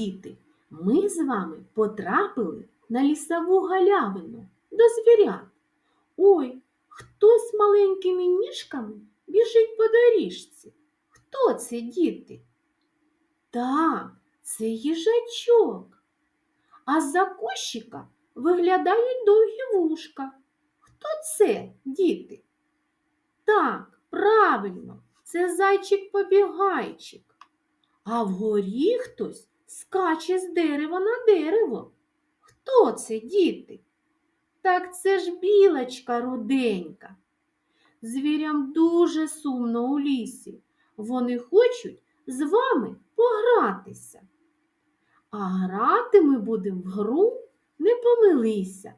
діти, ми з вами потрапили на лісову галявину до звірят. Ой, хтось маленькими ніжками біжить по доріжці. Хто це, діти? Так, це їжачок. А з-за кущика виглядають довгі вушка. Хто це, діти? Так, правильно, це зайчик-побігайчик. А вгорі хтось скаче з дерева на дерево. Хто це, діти? Так це ж білочка руденька. Звірям дуже сумно у лісі. Вони хочуть з вами погратися. А грати ми будемо в гру не помилися.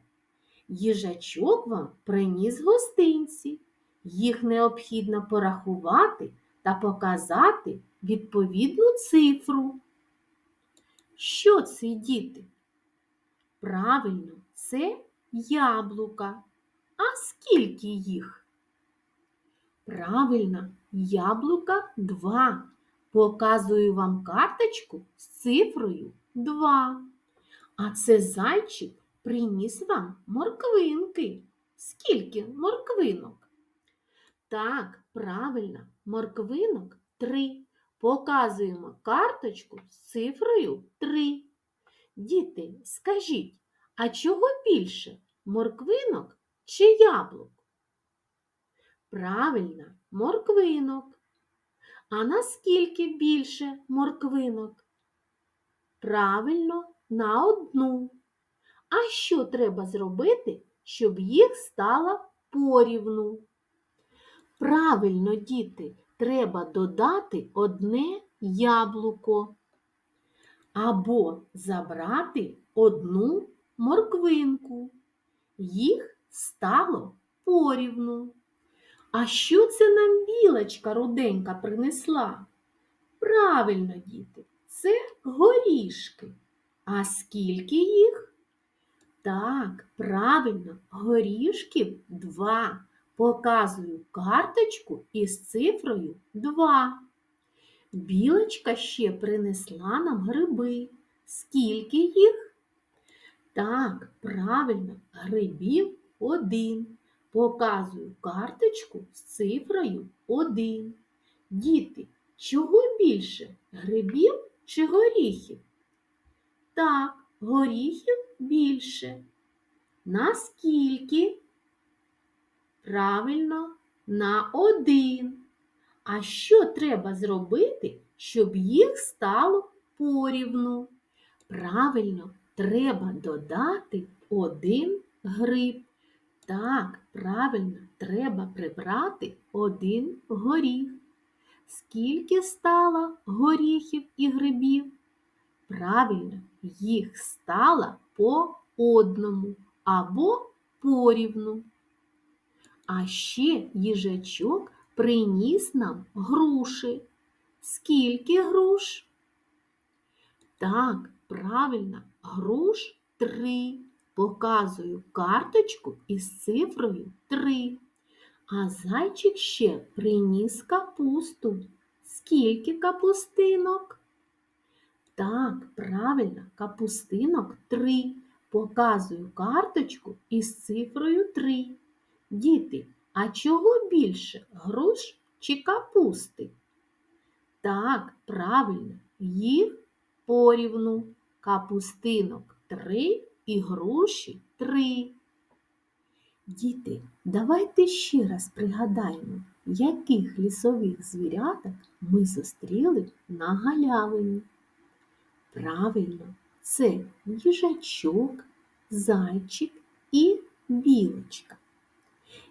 Їжачок вам приніс гостинці. Їх необхідно порахувати та показати відповідну цифру. Що це, діти? Правильно, це яблука. А скільки їх? Правильно, яблука два. Показую вам карточку з цифрою 2. А це зайчик приніс вам морквинки. Скільки морквинок? Так, правильно, морквинок 3. Показуємо карточку з цифрою 3. Діти, скажіть, а чого більше морквинок чи яблук? Правильно, морквинок. А наскільки більше морквинок? Правильно, на одну. А що треба зробити, щоб їх стало порівну? Правильно, діти, треба додати одне яблуко. Або забрати одну морквинку. Їх стало порівну. А що це нам білочка руденька принесла? Правильно, діти, це горішки. А скільки їх? Так, правильно, горішків два. Показую карточку із цифрою 2. Білочка ще принесла нам гриби. Скільки їх? Так, правильно, грибів один. Показую карточку з цифрою 1. Діти, чого більше? Грибів чи горіхів? Так, горіхів більше. Наскільки? Правильно, на один. А що треба зробити, щоб їх стало порівну? Правильно, треба додати один гриб. Так, правильно, треба прибрати один горіх. Скільки стало горіхів і грибів? Правильно, їх стало по одному або порівну. А ще їжачок приніс нам груші. Скільки груш? Так, правильно, груш три. Показую карточку із цифрою 3. А зайчик ще приніс капусту. Скільки капустинок? Так, правильно, капустинок 3. Показую карточку із цифрою 3. Діти, а чого більше груш чи капусти? Так, правильно, їх порівну. Капустинок 3 і груші три. Діти, давайте ще раз пригадаємо, яких лісових звіряток ми зустріли на галявині. Правильно, це їжачок, зайчик і білочка.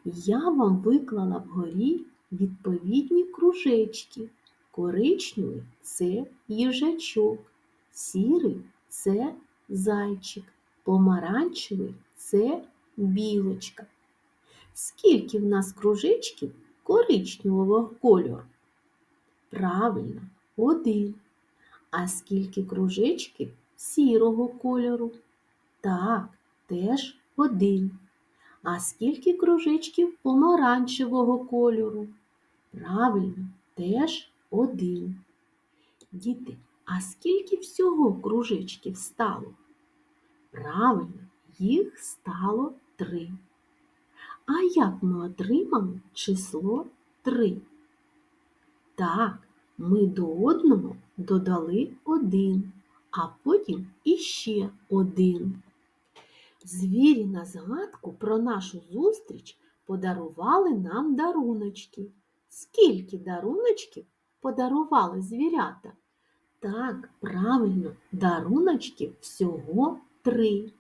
Я вам виклала вгорі відповідні кружечки. Коричневий це їжачок, сірий це зайчик, помаранчевий це білочка. Скільки в нас кружечків коричневого кольору? Правильно, один. А скільки кружечків сірого кольору? Так, теж один. А скільки кружечків помаранчевого кольору? Правильно, теж один. Діти, А скільки всього кружечків стало? Правильно, їх стало три. А як ми отримали число три? Так, ми до одного додали один, а потім іще один. Звірі на згадку про нашу зустріч подарували нам даруночки. Скільки даруночків подарували звірята? Так, правильно, даруночків всього три.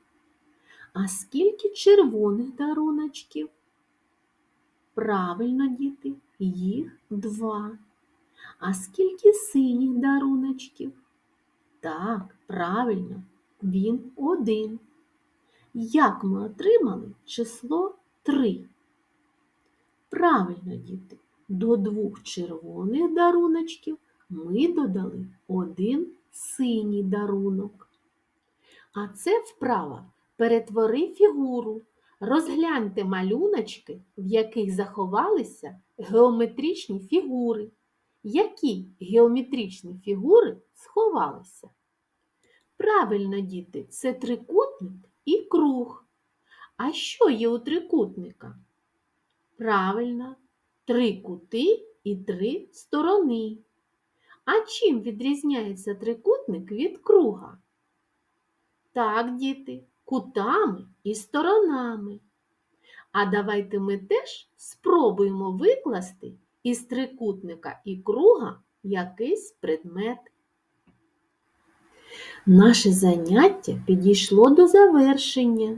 А скільки червоних даруночків? Правильно, діти, їх два. А скільки синіх даруночків? Так, правильно, він один. Як ми отримали число 3? Правильно, діти, до двох червоних даруночків ми додали один синій дарунок. А це вправа перетвори фігуру. Розгляньте малюночки, в яких заховалися геометричні фігури. Які геометричні фігури сховалися? Правильно, діти, це трикутник і круг. А що є у трикутника? Правильно, три кути і три сторони. А чим відрізняється трикутник від круга? Так, діти, кутами і сторонами. А давайте ми теж спробуємо викласти із трикутника і круга якийсь предмет. Наше заняття підійшло до завершення.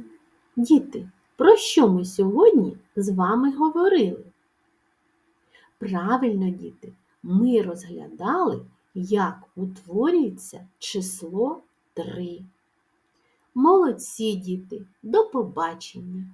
Діти, про що ми сьогодні з вами говорили? Правильно, діти, ми розглядали, як утворюється число 3. Молодці, діти, до побачення!